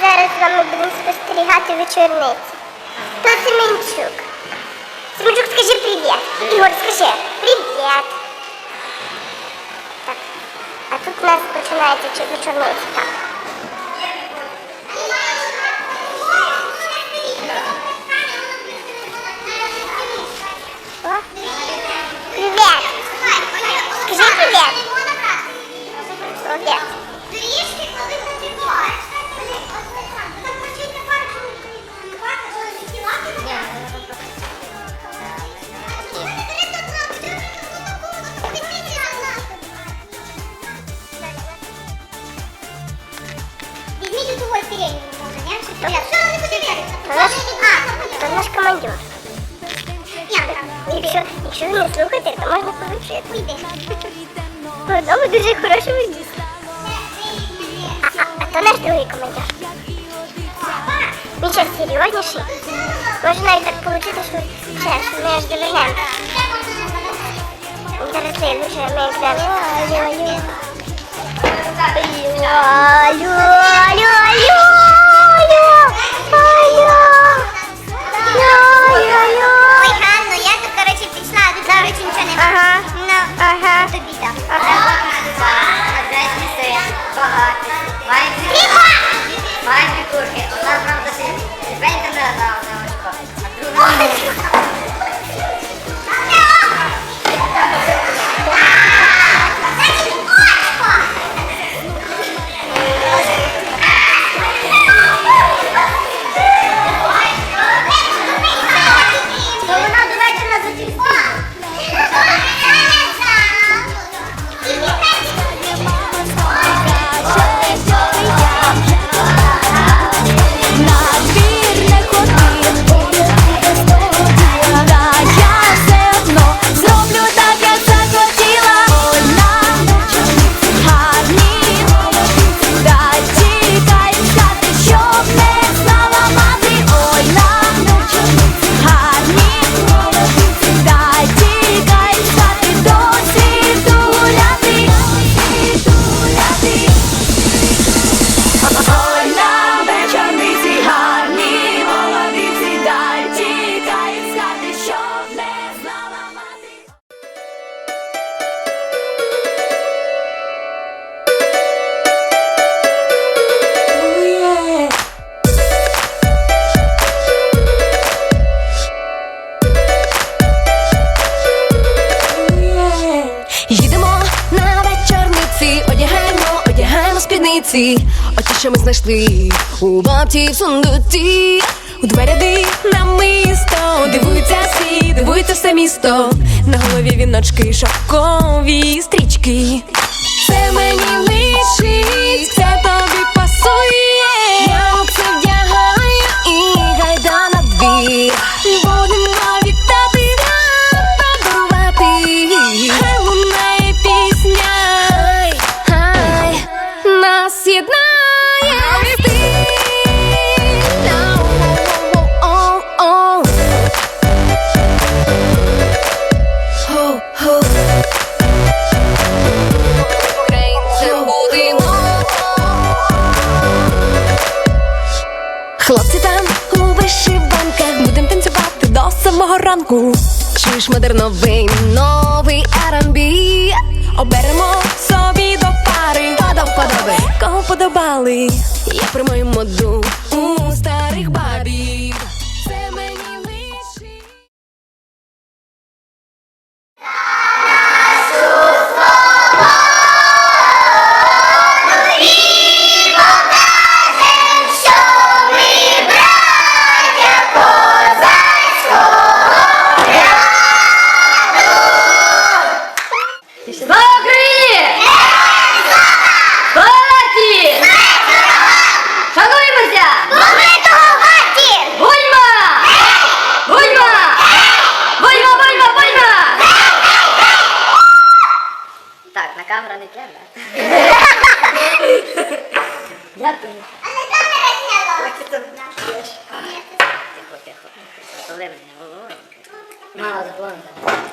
зараз з вами будемо спостерігати вечорниці. Та Семенчук. Семенчук, скажи привіт. Ігор, скажи привіт. Так. А тут у нас починається вечорниця. Візьміть у того переднього може, ні? Що не потеряли? То наш, командир. Якщо, якщо ви не слухаєте, то можна повчити. Одному дуже хорошого дійсно. А, а, а то наш другий командир. Він час серйозніший. Може навіть так вийти, що ще, що ми аж довернемо. Зараз слідуюче, ми йдемо. Алло, алло. Алло, алло, одягаємо очі, що ми знайшли у бабці в сундуці. У два ряди на місто, дивуються всі, дивується все місто. На голові віночки, шовкові стрічки. Це мені личить, до самого ранку. Чуєш модерновий новий R&B Оберемо собі до пари. Подав подоби Кого подобали? Я приймаю моду Дякую. Але камера зняла. Тихо, тихо. Коли мене? Ой. Мало запланка.